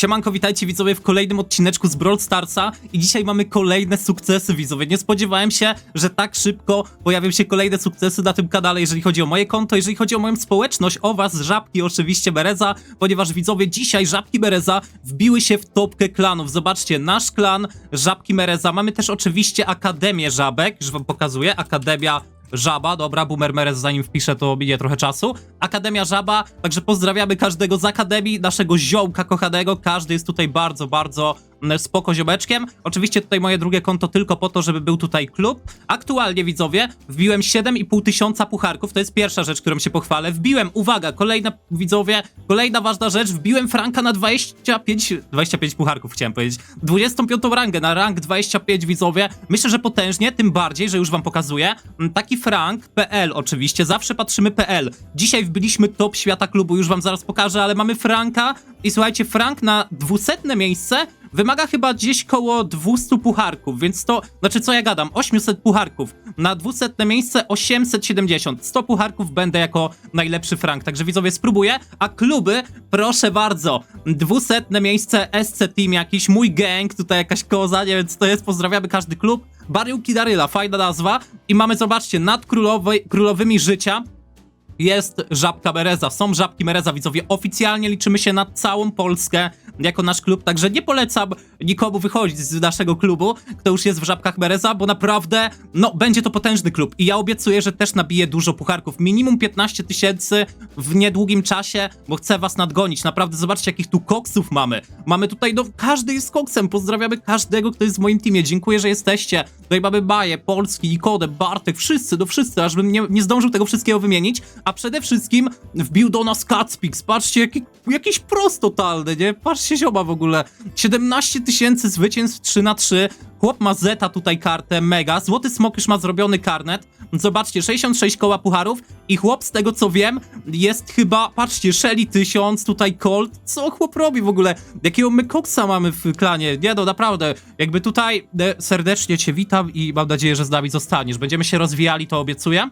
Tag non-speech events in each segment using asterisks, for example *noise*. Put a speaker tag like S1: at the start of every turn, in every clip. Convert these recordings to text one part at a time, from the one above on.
S1: Siemanko, witajcie widzowie w kolejnym odcineczku z Brawl Starsa i dzisiaj mamy kolejne sukcesy widzowie. Nie spodziewałem się, że tak szybko pojawią się kolejne sukcesy na tym kanale, jeżeli chodzi o moje konto, jeżeli chodzi o moją społeczność, o was, Żabki, oczywiście Bereza, ponieważ widzowie, dzisiaj Żabki Bereza wbiły się w topkę klanów. Zobaczcie, nasz klan Żabki Bereza. Mamy też oczywiście Akademię Żabek, już wam pokazuję, Akademia Żaba, dobra, Boomer Merez zanim wpiszę to minie trochę czasu. Akademia Żaba, także pozdrawiamy każdego z Akademii, naszego ziołka kochanego, każdy jest tutaj bardzo, bardzo spoko ziomeczkiem. Oczywiście tutaj moje drugie konto tylko po to, żeby był tutaj klub. Aktualnie widzowie, wbiłem 7,5 tysiąca pucharków, to jest pierwsza rzecz, którą się pochwalę. Wbiłem, uwaga, kolejna widzowie, kolejna ważna rzecz, wbiłem Franka na 25, 25 pucharków chciałem powiedzieć, 25 rangę, na rank 25 widzowie. Myślę, że potężnie, tym bardziej, że już wam pokazuję. Mm, Taki Frank, PL oczywiście, zawsze patrzymy PL. Dzisiaj wbiliśmy top świata klubu, już wam zaraz pokażę, ale mamy Franka i słuchajcie, Frank na 200 miejsce wymaga chyba gdzieś koło 200 pucharków, więc to, znaczy co ja gadam, 800 pucharków, na 200 miejsce 870, 100 pucharków będę jako najlepszy Frank, także widzowie spróbuję, a kluby, proszę bardzo, 200 miejsce SC Team jakiś, mój gang, tutaj jakaś koza, nie wiem co to jest, pozdrawiamy każdy klub, Baryłki Daryla, fajna nazwa. I mamy, zobaczcie, nad królowymi życia, jest Żabka Bereza, są Żabki Bereza, widzowie. Oficjalnie liczymy się na całą Polskę jako nasz klub, także nie polecam nikomu wychodzić z naszego klubu, kto już jest w Żabkach Bereza, bo naprawdę, no, będzie to potężny klub i ja obiecuję, że też nabiję dużo pucharków. Minimum 15 tysięcy w niedługim czasie, bo chcę was nadgonić. Naprawdę, zobaczcie, jakich tu koksów mamy. Mamy tutaj, no, każdy jest koksem. Pozdrawiamy każdego, kto jest w moim teamie. Dziękuję, że jesteście. Tutaj mamy Baję, Polski, Nikodem, Bartek, wszyscy, no wszyscy, aż bym nie, nie zdążył tego wszystkiego wymienić. A przede wszystkim wbił do nas Kacpix. Patrzcie, jaki, jakiś prost totalny, nie? Patrzcie, zioma w ogóle. 17 tysięcy zwycięstw 3 na 3 Chłop ma Zeta tutaj kartę, mega. Złoty Smok już ma zrobiony karnet. Zobaczcie, 66 koła pucharów i chłop, z tego co wiem, jest chyba, patrzcie, Shelly 1000, tutaj Colt. Co chłop robi w ogóle? Jakiego my koksa mamy w klanie? Nie no, naprawdę. Jakby tutaj e, serdecznie cię witam i mam nadzieję, że z nami zostaniesz. Będziemy się rozwijali, to obiecuję.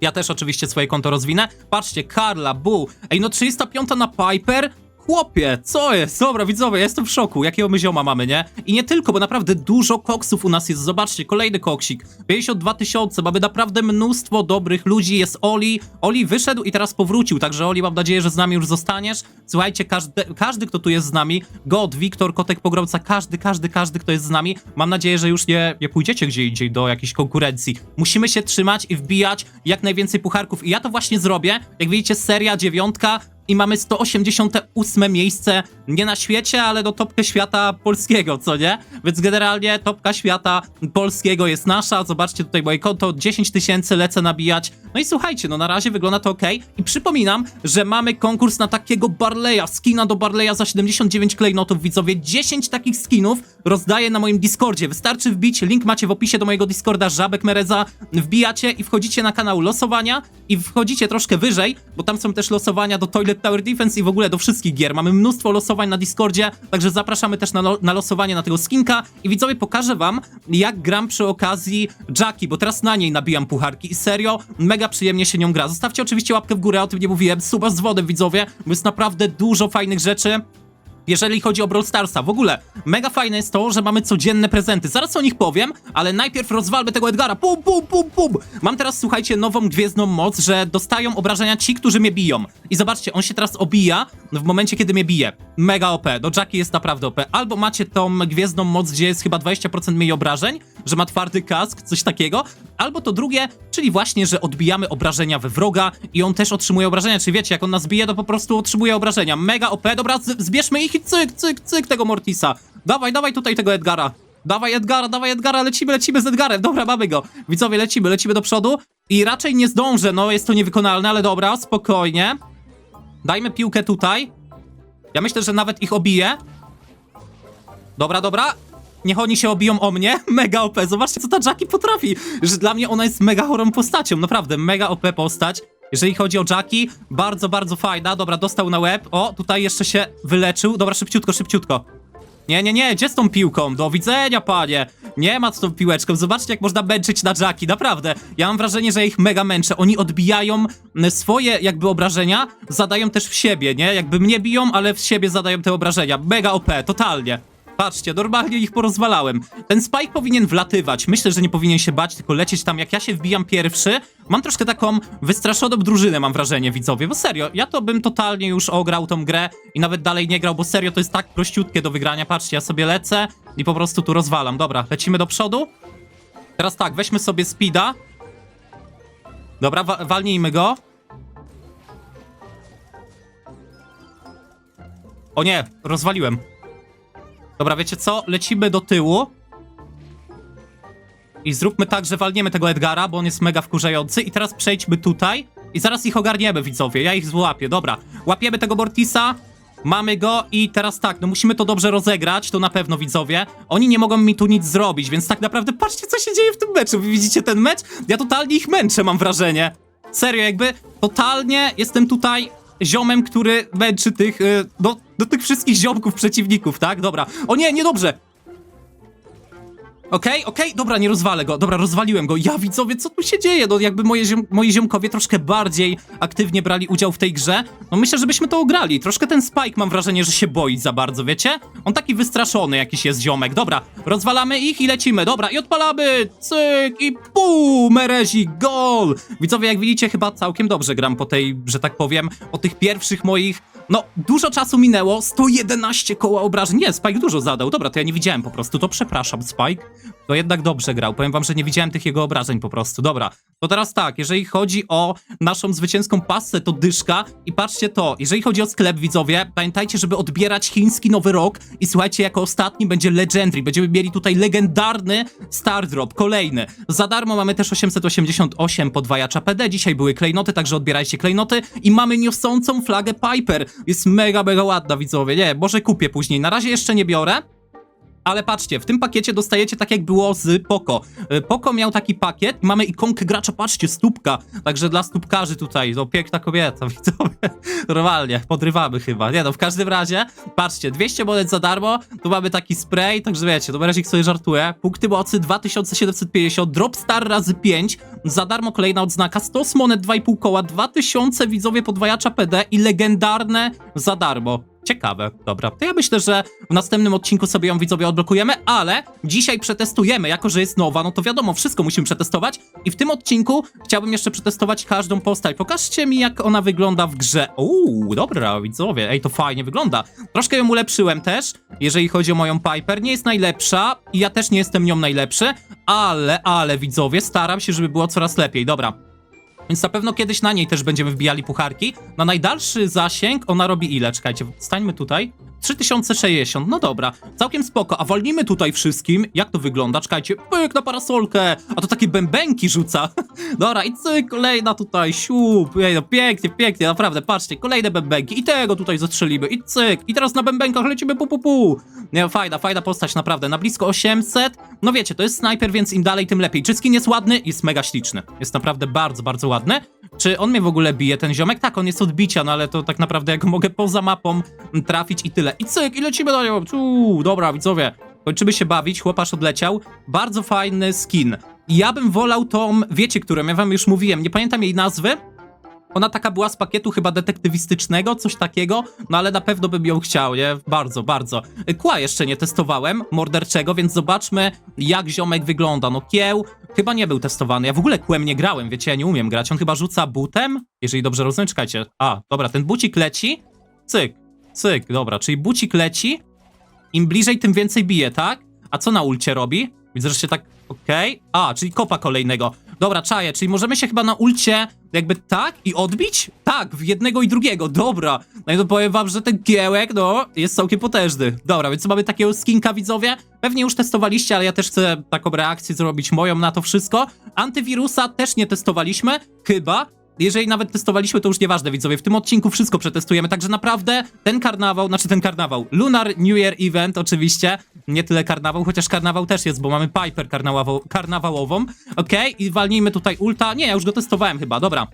S1: Ja też oczywiście swoje konto rozwinę. Patrzcie, Karla, Bu. Ej, no 305 na Piper. Chłopie, co jest? Dobra, widzowie, jestem w szoku. Jakiego my zioma mamy, nie? I nie tylko, bo naprawdę dużo koksów u nas jest. Zobaczcie, kolejny koksik. 52 tysiące, mamy naprawdę mnóstwo dobrych ludzi. Jest Oli. Oli wyszedł i teraz powrócił, także Oli, mam nadzieję, że z nami już zostaniesz. Słuchajcie, każdy, każdy kto tu jest z nami, God, Wiktor, Kotek Pogromca, każdy, każdy, każdy, kto jest z nami, mam nadzieję, że już nie, nie pójdziecie gdzie indziej do jakiejś konkurencji. Musimy się trzymać i wbijać jak najwięcej pucharków. I ja to właśnie zrobię. Jak widzicie, seria dziewiątka, i mamy 188 miejsce nie na świecie, ale do topkę świata polskiego, co nie? Więc generalnie topka świata polskiego jest nasza. Zobaczcie tutaj moje konto, 10 tysięcy lecę nabijać. No i słuchajcie, no na razie wygląda to ok. I przypominam, że mamy konkurs na takiego Barleya, skina do Barleya za 79 klejnotów, widzowie. 10 takich skinów rozdaję na moim Discordzie. Wystarczy wbić, link macie w opisie do mojego Discorda, Żabek Mereza. Wbijacie i wchodzicie na kanał losowania i wchodzicie troszkę wyżej, bo tam są też losowania do Toilet Tower Defense i w ogóle do wszystkich gier. Mamy mnóstwo losowań na Discordzie, także zapraszamy też na, lo na losowanie na tego skinka. I widzowie, pokażę wam, jak gram przy okazji Jackie, bo teraz na niej nabijam pucharki i serio, mega przyjemnie się nią gra. Zostawcie oczywiście łapkę w górę, o tym nie mówiłem, suba z wodem, widzowie, bo jest naprawdę dużo fajnych rzeczy jeżeli chodzi o Brawl Starsa. W ogóle mega fajne jest to, że mamy codzienne prezenty. Zaraz o nich powiem, ale najpierw rozwalmy tego Edgara. Pum, pum, pum, pum. Mam teraz, słuchajcie, nową gwiezdną moc, że dostają obrażenia ci, którzy mnie biją. I zobaczcie, on się teraz obija w momencie, kiedy mnie bije. Mega OP. Do Jackie jest naprawdę OP. Albo macie tą gwiezdną moc, gdzie jest chyba 20% mniej obrażeń, że ma twardy kask, coś takiego. Albo to drugie, czyli właśnie, że odbijamy obrażenia we wroga i on też otrzymuje obrażenia. Czyli wiecie, jak on nas bije, to po prostu otrzymuje obrażenia. Mega OP. Dobra, zbierzmy ich cyk, cyk, cyk tego Mortisa. Dawaj, dawaj tutaj tego Edgara. Dawaj Edgara, dawaj Edgara, lecimy, lecimy z Edgarem. Dobra, mamy go. Widzowie, lecimy, lecimy do przodu. I raczej nie zdążę, no jest to niewykonalne, ale dobra, spokojnie. Dajmy piłkę tutaj. Ja myślę, że nawet ich obiję. Dobra, dobra. Niech oni się obiją o mnie. *laughs* Mega OP. Zobaczcie, co ta Jackie potrafi. Że dla mnie ona jest mega chorą postacią. Naprawdę, mega OP postać. Jeżeli chodzi o Jackie, bardzo, bardzo fajna. Dobra, dostał na łeb. O, tutaj jeszcze się wyleczył. Dobra, szybciutko, szybciutko. Nie, nie, nie, gdzie z tą piłką? Do widzenia, panie. Nie ma z tą piłeczką. Zobaczcie, jak można męczyć na Jacki, naprawdę. Ja mam wrażenie, że ich mega męczę. Oni odbijają swoje jakby obrażenia, zadają też w siebie, nie? Jakby mnie biją, ale w siebie zadają te obrażenia. Mega OP, totalnie. Patrzcie, normalnie ich porozwalałem. Ten Spike powinien wlatywać. Myślę, że nie powinien się bać, tylko lecieć tam. Jak ja się wbijam pierwszy, mam troszkę taką wystraszoną drużynę, mam wrażenie, widzowie. Bo serio, ja to bym totalnie już ograł tą grę i nawet dalej nie grał, bo serio to jest tak prościutkie do wygrania. Patrzcie, ja sobie lecę i po prostu tu rozwalam. Dobra, lecimy do przodu. Teraz tak, weźmy sobie speeda. Dobra, wa walnijmy go. O nie, rozwaliłem. Dobra, wiecie co? Lecimy do tyłu. I zróbmy tak, że walniemy tego Edgara, bo on jest mega wkurzający. I teraz przejdźmy tutaj. I zaraz ich ogarniemy, widzowie. Ja ich złapię. Dobra, łapiemy tego Mortisa. Mamy go i teraz tak, no musimy to dobrze rozegrać, to na pewno widzowie. Oni nie mogą mi tu nic zrobić, więc tak naprawdę patrzcie, co się dzieje w tym meczu. Wy widzicie ten mecz? Ja totalnie ich męczę, mam wrażenie. Serio, jakby totalnie jestem tutaj ziomem, który męczy tych, y, no, do tych wszystkich ziomków przeciwników, tak? Dobra. O nie, niedobrze. Okej, okej, dobra, nie rozwalę go. Dobra, rozwaliłem go. Ja widzowie, co tu się dzieje? No jakby moje ziom moi ziomkowie troszkę bardziej aktywnie brali udział w tej grze. No myślę, żebyśmy to ograli. Troszkę ten Spike mam wrażenie, że się boi za bardzo, wiecie? On taki wystraszony jakiś jest ziomek. Dobra, rozwalamy ich i lecimy. Dobra, i odpalamy. Cyk i pum, Merezi, gol. Widzowie, jak widzicie, chyba całkiem dobrze gram po tej, że tak powiem, po tych pierwszych moich no, dużo czasu minęło, 111 koła obrażeń. Nie, Spike dużo zadał. Dobra, to ja nie widziałem po prostu, to przepraszam, Spike. To jednak dobrze grał. Powiem wam, że nie widziałem tych jego obrażeń po prostu. Dobra, to teraz tak, jeżeli chodzi o naszą zwycięską pasę, to dyszka. I patrzcie to, jeżeli chodzi o sklep, widzowie, pamiętajcie, żeby odbierać chiński nowy rok. I słuchajcie, jako ostatni będzie Legendary. Będziemy mieli tutaj legendarny Star Drop, kolejny. Za darmo mamy też 888 podwajacza PD. Dzisiaj były klejnoty, także odbierajcie klejnoty. I mamy niosącą flagę Piper. Jest mega, mega ładna, widzowie. Nie, może kupię później. Na razie jeszcze nie biorę. Ale patrzcie, w tym pakiecie dostajecie tak jak było z Poco. Y, Poco miał taki pakiet, mamy ikonkę gracza, patrzcie, stópka. Także dla stópkarzy tutaj, no piękna kobieta, *laughs* widzowie. Normalnie, podrywamy chyba. Nie no, w każdym razie, patrzcie, 200 monet za darmo, tu mamy taki spray, także wiecie, to razie sobie żartuję. Punkty mocy 2750, drop star razy 5, za darmo kolejna odznaka, 100 monet 2,5 koła, 2000 widzowie podwajacza PD i legendarne za darmo. Ciekawe, dobra. To ja myślę, że w następnym odcinku sobie ją widzowie odblokujemy, ale dzisiaj przetestujemy, jako że jest nowa, no to wiadomo, wszystko musimy przetestować i w tym odcinku chciałbym jeszcze przetestować każdą postać. Pokażcie mi, jak ona wygląda w grze. Uuu, dobra, widzowie, ej, to fajnie wygląda. Troszkę ją ulepszyłem też, jeżeli chodzi o moją Piper. Nie jest najlepsza i ja też nie jestem nią najlepszy, ale, ale, widzowie, staram się, żeby było coraz lepiej. Dobra, więc na pewno kiedyś na niej też będziemy wbijali pucharki. Na najdalszy zasięg ona robi ile? Czekajcie, stańmy tutaj. 3060, no dobra, całkiem spoko. A walnijmy tutaj wszystkim. Jak to wygląda? Czekajcie, pyk na parasolkę. A to takie bębenki rzuca. *laughs* dobra, i cyk, kolejna tutaj, siup. Ej, no pięknie, pięknie, naprawdę, patrzcie, kolejne bębenki. I tego tutaj zastrzelimy, i cyk. I teraz na bębenkach lecimy pu pu pu. Nie, fajna, fajna postać, naprawdę. Na blisko 800. No wiecie, to jest snajper, więc im dalej, tym lepiej. Czy skin jest ładny? Jest mega śliczny. Jest naprawdę bardzo, bardzo ładny. Czy on mnie w ogóle bije, ten ziomek? Tak, on jest odbicia, no ale to tak naprawdę ja go mogę poza mapą trafić i tyle. I cyk, i lecimy do niego. Uuu, dobra, widzowie. Kończymy się bawić, chłopasz odleciał. Bardzo fajny skin. Ja bym wolał tą, wiecie, którą ja wam już mówiłem, nie pamiętam jej nazwy. Ona taka była z pakietu chyba detektywistycznego, coś takiego, no ale na pewno bym ją chciał, nie? Bardzo, bardzo. Kła jeszcze nie testowałem, morderczego, więc zobaczmy, jak ziomek wygląda. No kieł chyba nie był testowany. Ja w ogóle kłem nie grałem, wiecie, ja nie umiem grać. On chyba rzuca butem, jeżeli dobrze rozumiem. Czekajcie. A, dobra, ten bucik leci. Cyk, cyk, dobra, czyli bucik leci. Im bliżej, tym więcej bije, tak? A co na ulcie robi? Widzę, że się tak... Okej. A, czyli kopa kolejnego. Dobra, czaję, czyli możemy się chyba na ulcie jakby tak i odbić? Tak, w jednego i drugiego, dobra. No i to powiem wam, że ten kiełek, no, jest całkiem potężny. Dobra, więc mamy takiego skinka, widzowie. Pewnie już testowaliście, ale ja też chcę taką reakcję zrobić moją na to wszystko. Antywirusa też nie testowaliśmy, chyba. Jeżeli nawet testowaliśmy, to już nieważne, widzowie. W tym odcinku wszystko przetestujemy, także naprawdę ten karnawał, znaczy ten karnawał, Lunar New Year Event oczywiście, nie tyle karnawał, chociaż karnawał też jest, bo mamy Piper karnawało, karnawałową, okej? I walnijmy tutaj ulta. Nie, ja już go testowałem chyba, dobra.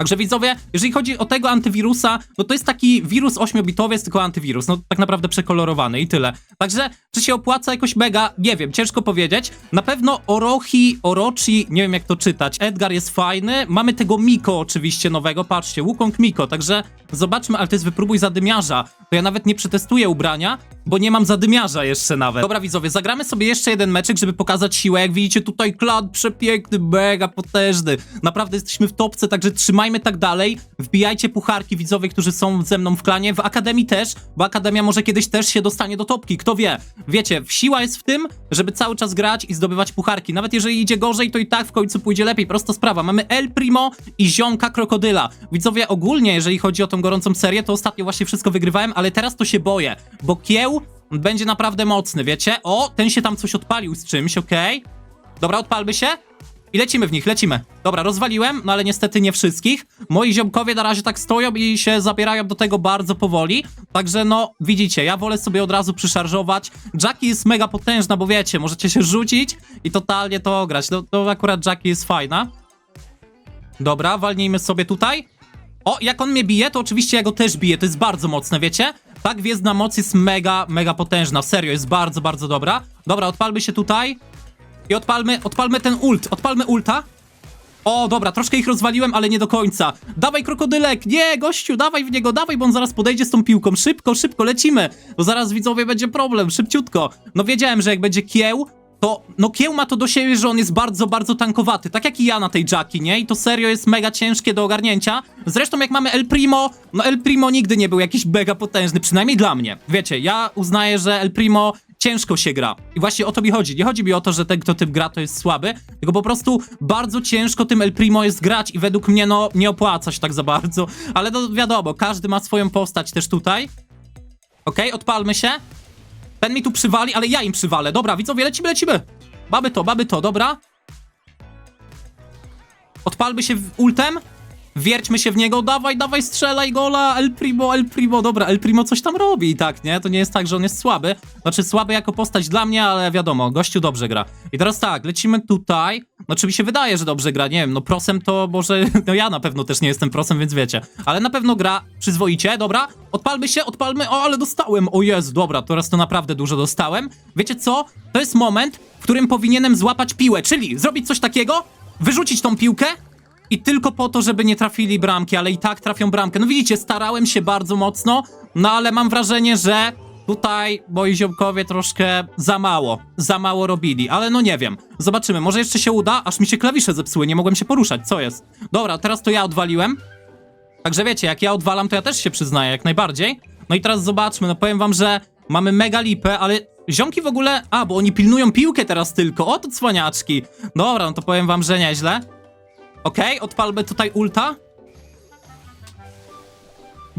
S1: Także widzowie, jeżeli chodzi o tego antywirusa, no to jest taki wirus 8-bitowiec, tylko antywirus, no tak naprawdę przekolorowany i tyle. Także, czy się opłaca jakoś mega, nie wiem, ciężko powiedzieć. Na pewno Orochi, Orochi, nie wiem jak to czytać, Edgar jest fajny, mamy tego Miko oczywiście nowego, patrzcie, Wukong Miko, także zobaczmy, ale to jest wypróbuj zadymiarza, to ja nawet nie przetestuję ubrania, bo nie mam zadymiarza jeszcze nawet. Dobra widzowie, zagramy sobie jeszcze jeden meczek, żeby pokazać siłę, jak widzicie tutaj klan przepiękny, mega potężny, naprawdę jesteśmy w topce, także trzymajmy tak dalej, wbijajcie pucharki widzowie, którzy są ze mną w klanie, w Akademii też, bo Akademia może kiedyś też się dostanie do topki, kto wie. Wiecie, siła jest w tym, żeby cały czas grać i zdobywać pucharki, nawet jeżeli idzie gorzej, to i tak w końcu pójdzie lepiej, prosta sprawa. Mamy El Primo i Ziomka Krokodyla. Widzowie, ogólnie, jeżeli chodzi o tą gorącą serię, to ostatnio właśnie wszystko wygrywałem, ale teraz to się boję, bo Kieł będzie naprawdę mocny, wiecie? O, ten się tam coś odpalił z czymś, okej? Dobra, odpalmy się. I lecimy w nich, lecimy. Dobra, rozwaliłem, no ale niestety nie wszystkich. Moi ziomkowie na razie tak stoją i się zabierają do tego bardzo powoli. Także no, widzicie, ja wolę sobie od razu przyszarżować. Jackie jest mega potężna, bo wiecie, możecie się rzucić i totalnie to grać. No, to akurat Jackie jest fajna. Dobra, walnijmy sobie tutaj. O, jak on mnie bije, to oczywiście ja go też biję, to jest bardzo mocne, wiecie? Ta gwiezdna moc jest mega, mega potężna, serio, jest bardzo, bardzo dobra. Dobra, odpalmy się tutaj. I odpalmy, odpalmy ten ult, odpalmy ulta. O, dobra, troszkę ich rozwaliłem, ale nie do końca. Dawaj, krokodylek, nie, gościu, dawaj w niego, dawaj, bo on zaraz podejdzie z tą piłką. Szybko, szybko, lecimy, bo zaraz widzowie będzie problem, szybciutko. No wiedziałem, że jak będzie kieł, to, no kieł ma to do siebie, że on jest bardzo, bardzo tankowaty, tak jak i ja na tej Jackie, nie? I to serio jest mega ciężkie do ogarnięcia. Zresztą jak mamy El Primo, no El Primo nigdy nie był jakiś mega potężny, przynajmniej dla mnie. Wiecie, ja uznaję, że El Primo ciężko się gra. I właśnie o to mi chodzi. Nie chodzi mi o to, że ten, kto tym gra, to jest słaby, tylko po prostu bardzo ciężko tym El Primo jest grać i według mnie, no, nie opłaca się tak za bardzo. Ale no wiadomo, każdy ma swoją postać też tutaj. Okej, odpalmy się. Ten mi tu przywali, ale ja im przywalę. Dobra, widzowie, lecimy, lecimy. Baby to, baby to, dobra. Odpalmy się ultem. Wierćmy się w niego, dawaj, dawaj, strzelaj gola, El Primo, El Primo, dobra, El Primo coś tam robi i tak, nie? To nie jest tak, że on jest słaby. Znaczy słaby jako postać dla mnie, ale wiadomo, gościu dobrze gra. I teraz tak, lecimy tutaj. No czy mi się wydaje, że dobrze gra, nie wiem, no prosem to może, *laughs* no ja na pewno też nie jestem prosem, więc wiecie. Ale na pewno gra przyzwoicie, dobra? Odpalmy się, odpalmy, o, ale dostałem, o Jezu, dobra, teraz to naprawdę dużo dostałem. Wiecie co? To jest moment, w którym powinienem złapać piłę, czyli zrobić coś takiego, wyrzucić tą piłkę, i tylko po to, żeby nie trafili bramki, ale i tak trafią bramkę. No widzicie, starałem się bardzo mocno, no ale mam wrażenie, że tutaj moi ziomkowie troszkę za mało, za mało robili, ale no nie wiem. Zobaczymy, może jeszcze się uda, aż mi się klawisze zepsuły, nie mogłem się poruszać, co jest? Dobra, teraz to ja odwaliłem. Także wiecie, jak ja odwalam, to ja też się przyznaję, jak najbardziej. No i teraz zobaczmy, no powiem wam, że mamy mega lipę, ale ziomki w ogóle... A, bo oni pilnują piłkę teraz tylko, o to cwaniaczki. Dobra, no to powiem wam, że nieźle. Okej, odpalmy tutaj ulta.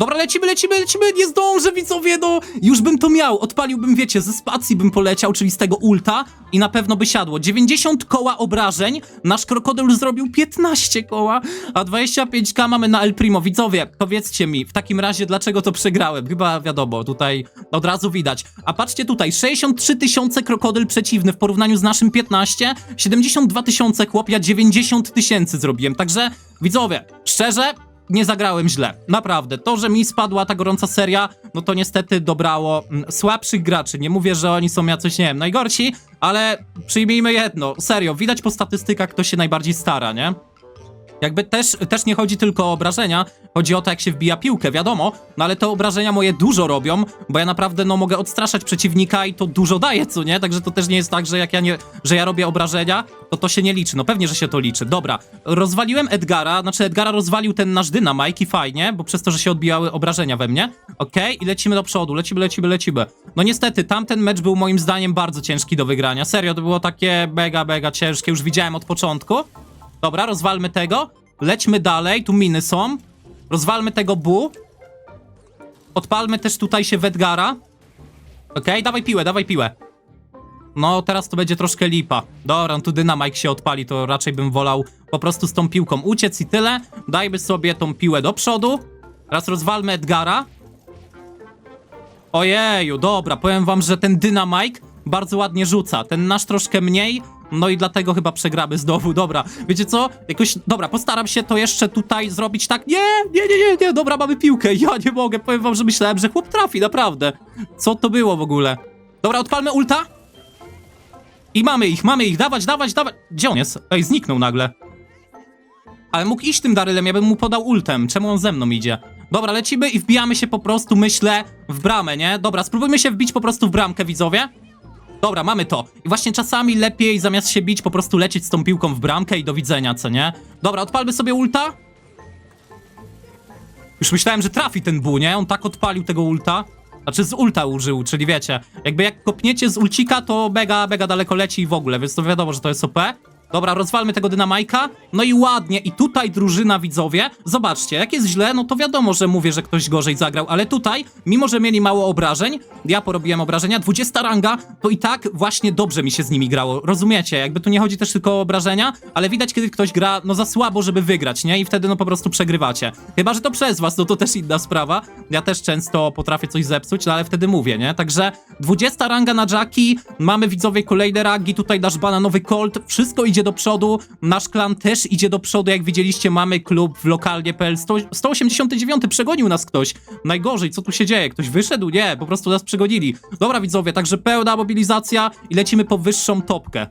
S1: Dobra, lecimy, lecimy, lecimy, nie zdążę, widzowie, no Już bym to miał, odpaliłbym, wiecie, ze spacji bym poleciał, czyli z tego ulta i na pewno by siadło. 90 koła obrażeń, nasz krokodyl zrobił 15 koła, a 25k mamy na El Primo. Widzowie, powiedzcie mi, w takim razie, dlaczego to przegrałem? Chyba wiadomo, tutaj od razu widać. A patrzcie tutaj, 63 tysiące krokodyl przeciwny w porównaniu z naszym 15, 72 tysiące chłop, ja 90 tysięcy zrobiłem, także widzowie, szczerze, nie zagrałem źle. Naprawdę. To, że mi spadła ta gorąca seria, no to niestety dobrało mm, słabszych graczy. Nie mówię, że oni są jacyś, nie wiem, najgorsi, ale przyjmijmy jedno. Serio, widać po statystykach, kto się najbardziej stara, nie? Jakby też, też nie chodzi tylko o obrażenia, chodzi o to, jak się wbija piłkę, wiadomo, no ale te obrażenia moje dużo robią, bo ja naprawdę, no, mogę odstraszać przeciwnika i to dużo daje, co nie? Także to też nie jest tak, że jak ja nie, że ja robię obrażenia, to to się nie liczy, no pewnie, że się to liczy. Dobra, rozwaliłem Edgara, znaczy Edgara rozwalił ten nasz dynamajk i fajnie, bo przez to, że się odbijały obrażenia we mnie, okej, i lecimy do przodu, lecimy, lecimy, lecimy. No niestety, tamten mecz był moim zdaniem bardzo ciężki do wygrania, serio, to było takie mega, mega ciężkie, już widziałem od początku. Dobra, rozwalmy tego. Lećmy dalej, tu miny są. Rozwalmy tego bu. Odpalmy też tutaj się Wedgara. Okej, dawaj piłę, dawaj piłę. No, teraz to będzie troszkę lipa. Dobra, no tu dynamajk się odpali, to raczej bym wolał po prostu z tą piłką uciec i tyle. Dajmy sobie tą piłę do przodu. Raz rozwalmy Edgara. Ojeju, dobra, powiem wam, że ten dynamajk bardzo ładnie rzuca. Ten nasz troszkę mniej, no i dlatego chyba przegramy znowu, dobra. Wiecie co? Jakoś, dobra, postaram się to jeszcze tutaj zrobić tak. Nie, nie, nie, nie, nie, dobra, mamy piłkę, *laughs* ja nie mogę, powiem wam, że myślałem, że chłop trafi, naprawdę. Co to było w ogóle? Dobra, odpalmy ulta. I mamy ich, mamy ich, dawać, dawać, dawać. Gdzie on jest? Ej, zniknął nagle. Ale mógł iść tym Darylem, ja bym mu podał ultem. Czemu on ze mną idzie? Dobra, lecimy i wbijamy się po prostu, myślę, w bramę, nie? Dobra, spróbujmy się wbić po prostu w bramkę, widzowie. Dobra, mamy to. I właśnie czasami lepiej zamiast się bić, po prostu lecieć z tą piłką w bramkę i do widzenia, co nie? Dobra, odpalmy sobie ulta. Już myślałem, że trafi ten bu, nie? On tak odpalił tego ulta. Znaczy z ulta użył, czyli wiecie, jakby jak kopniecie z ulcika, to mega, mega daleko leci i w ogóle, więc to wiadomo, że to jest OP. Dobra, rozwalmy tego dynamajka. No i ładnie, i tutaj drużyna widzowie. Zobaczcie, jak jest źle, no to wiadomo, że mówię, że ktoś gorzej zagrał, ale tutaj, mimo że mieli mało obrażeń, ja porobiłem obrażenia, 20 ranga, to i tak właśnie dobrze mi się z nimi grało. Rozumiecie? Jakby tu nie chodzi też tylko o obrażenia, ale widać, kiedy ktoś gra, no za słabo, żeby wygrać, nie? I wtedy no po prostu przegrywacie. Chyba, że to przez was, no to też inna sprawa. Ja też często potrafię coś zepsuć, no ale wtedy mówię, nie? Także 20 ranga na Jacki, mamy widzowie kolejne rangi, tutaj nasz bananowy Colt, wszystko idzie do przodu, nasz klan też idzie do przodu, jak widzieliście, mamy klub w lokalnie.pl, 100 189, przegonił nas ktoś. Najgorzej, co tu się dzieje? Ktoś wyszedł? Nie, po prostu nas przegonili. Dobra widzowie, także pełna mobilizacja i lecimy po wyższą topkę.